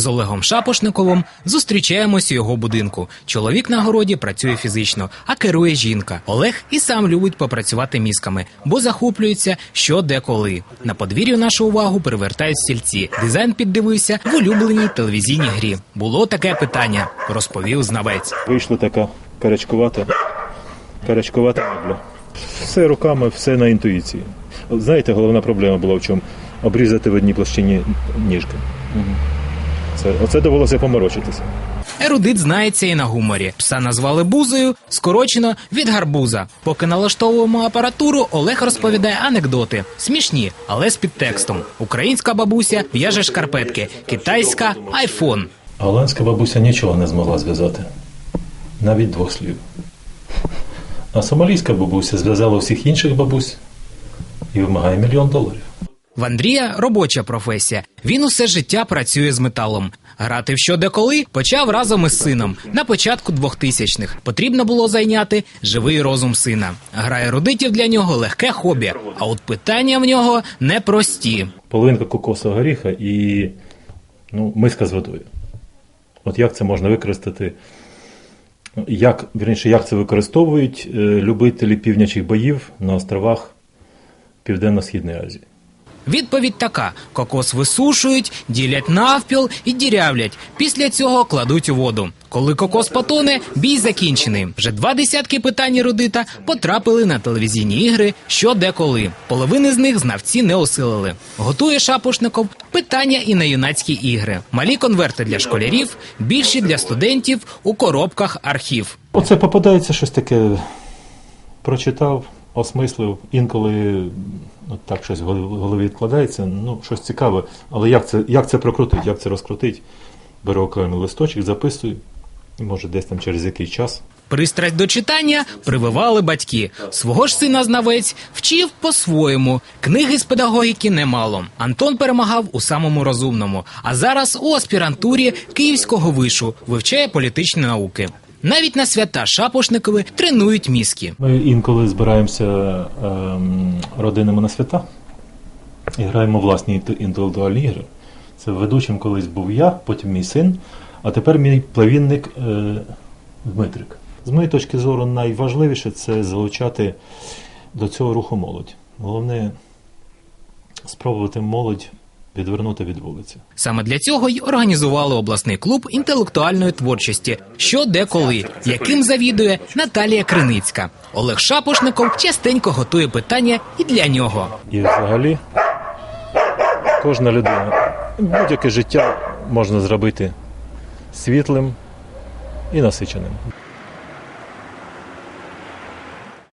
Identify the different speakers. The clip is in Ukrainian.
Speaker 1: З Олегом Шапошниковим зустрічаємось у його будинку. Чоловік на городі працює фізично, а керує жінка. Олег і сам любить попрацювати мізками, бо захоплюється що де коли. На подвір'ю нашу увагу привертають стільці. Дизайн піддивився в улюбленій телевізійній грі. Було таке питання, розповів знавець.
Speaker 2: Вийшла така карячкувата, карячкувата мебля. Все руками, все на інтуїції. Знаєте, головна проблема була в чому? Обрізати в одній площині ніжки. Це, оце довелося поморочитися.
Speaker 1: Ерудит знається і на гуморі. Пса назвали бузою, скорочено від гарбуза. Поки налаштовуємо апаратуру, Олег розповідає анекдоти. Смішні, але з підтекстом. Українська бабуся в'яже шкарпетки, китайська айфон.
Speaker 2: Голландська бабуся нічого не змогла зв'язати. Навіть двох слів. А сомалійська бабуся зв'язала всіх інших бабусь і вимагає мільйон доларів.
Speaker 1: В Андрія робоча професія. Він усе життя працює з металом. Грати в що де коли почав разом із сином на початку 2000-х. Потрібно було зайняти живий розум сина. Гра ерудитів для нього легке хобі, а от питання в нього непрості.
Speaker 2: Половинка кокосового горіха і ну, миска з водою. От як це можна використати? Як, вірніше, як це використовують е, любителі півнячих боїв на островах Південно-Східної Азії?
Speaker 1: Відповідь така: кокос висушують, ділять навпіл і дірявлять. Після цього кладуть у воду. Коли кокос потоне, бій закінчений. Вже два десятки питань ерудита потрапили на телевізійні ігри що де коли. Половини з них знавці не осилили. Готує Шапошников питання і на юнацькі ігри. Малі конверти для школярів, більші для студентів у коробках архів.
Speaker 2: Оце попадається щось таке. Прочитав, осмислив, інколи от так щось в голові- відкладається, ну, щось цікаве. Але як це, як це прокрутить, як це розкрутить? Беру окремий листочок, записую, і може десь там через який час.
Speaker 1: Пристрасть до читання прививали батьки. Свого ж сина знавець вчив по-своєму. Книги з педагогіки немало. Антон перемагав у самому розумному. А зараз у аспірантурі Київського вишу вивчає політичні науки. Навіть на свята Шапошникови тренують мізки.
Speaker 2: Ми інколи збираємося ем, родинами на свята і граємо власні інте- інтелектуальні ігри. Це ведучим колись був я, потім мій син, а тепер мій плавінник е, Дмитрик. З моєї точки зору, найважливіше це залучати до цього руху молодь. Головне спробувати молодь відвернути від вулиці.
Speaker 1: Саме для цього й організували обласний клуб інтелектуальної творчості, що де коли, яким завідує Наталія Криницька. Олег Шапошников частенько готує питання і для нього.
Speaker 2: І взагалі кожна людина, будь-яке життя можна зробити світлим і насиченим.